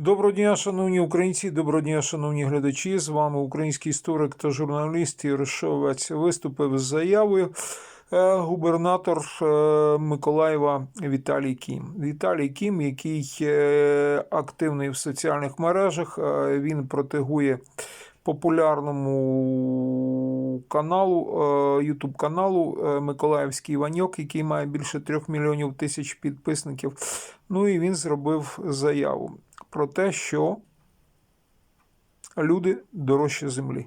Доброго дня, шановні українці, доброго дня, шановні глядачі. З вами український історик та журналіст Єрошовець виступив з заявою. е, Губернатор е, Миколаєва Віталій Кім. Віталій Кім, який е, активний в соціальних мережах, він протегує популярному каналу, Ютуб каналу е, Миколаївський Іваньок, який має більше трьох мільйонів тисяч підписників. Ну і він зробив заяву про те, що люди дорожче землі.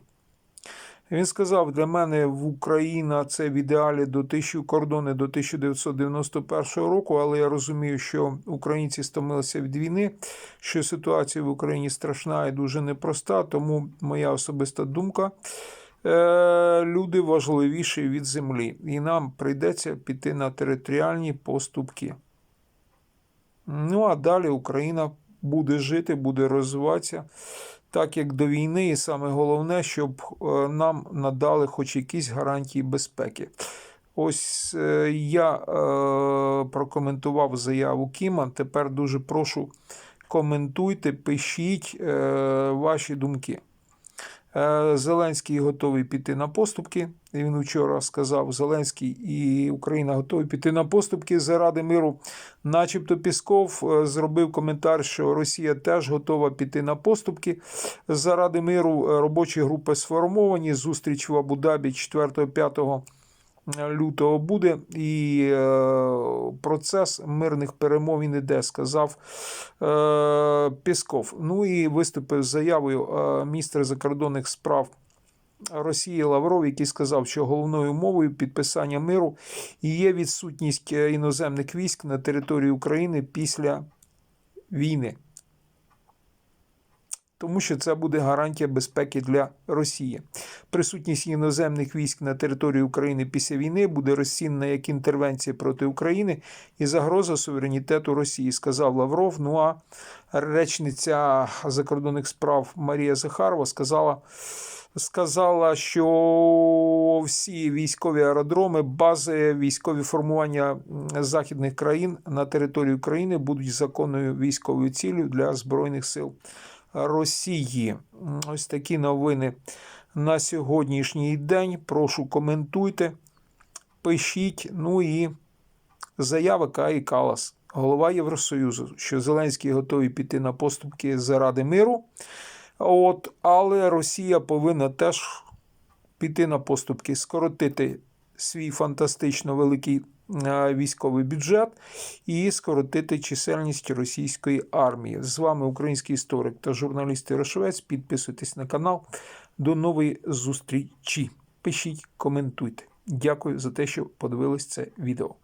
Він сказав: для мене в Україна це в ідеалі до тисячі кордони до 1991 року, але я розумію, що українці стомилися від війни, що ситуація в Україні страшна і дуже непроста. Тому моя особиста думка. е, Люди важливіші від землі, і нам прийдеться піти на територіальні поступки. Ну а далі Україна буде жити, буде розвиватися так, як до війни, і саме головне, щоб е, нам надали хоч якісь гарантії безпеки. Ось е, я е, прокоментував заяву Кіма. Тепер дуже прошу коментуйте, пишіть ваші думки. Е, Зеленський готовий піти на поступки. Він вчора сказав: Зеленський і Україна готові піти на поступки заради миру. Начебто Пісков е, зробив коментар, що Росія теж готова піти на поступки заради миру. Е, Робочі групи сформовані. Зустріч в Абу-Дабі 4-5 лютого буде, і е, процес мирних перемовин іде, сказав е, Пісков. Ну і виступив з заявою е, міністр закордонних справ. Росії Лавров, який сказав, що головною умовою підписання миру є відсутність іноземних військ на території України після війни. Тому що це буде гарантія безпеки для Росії. Присутність іноземних військ на території України після війни буде розцінена як інтервенція проти України і загроза суверенітету Росії, сказав Лавров. Ну а речниця закордонних справ Марія Захарова сказала. Сказала, що всі військові аеродроми, бази, військові формування західних країн на території України будуть законною військовою ціллю для Збройних сил Росії. Ось такі новини на сьогоднішній день. Прошу коментуйте, пишіть. Ну і заява Каї Калас, голова Євросоюзу, що Зеленський готовий піти на поступки заради миру. От, але Росія повинна теж піти на поступки, скоротити свій фантастично великий військовий бюджет і скоротити чисельність російської армії. З вами український історик та журналіст Ярошовець. Підписуйтесь на канал. До нової зустрічі. Пишіть, коментуйте. Дякую за те, що подивились це відео.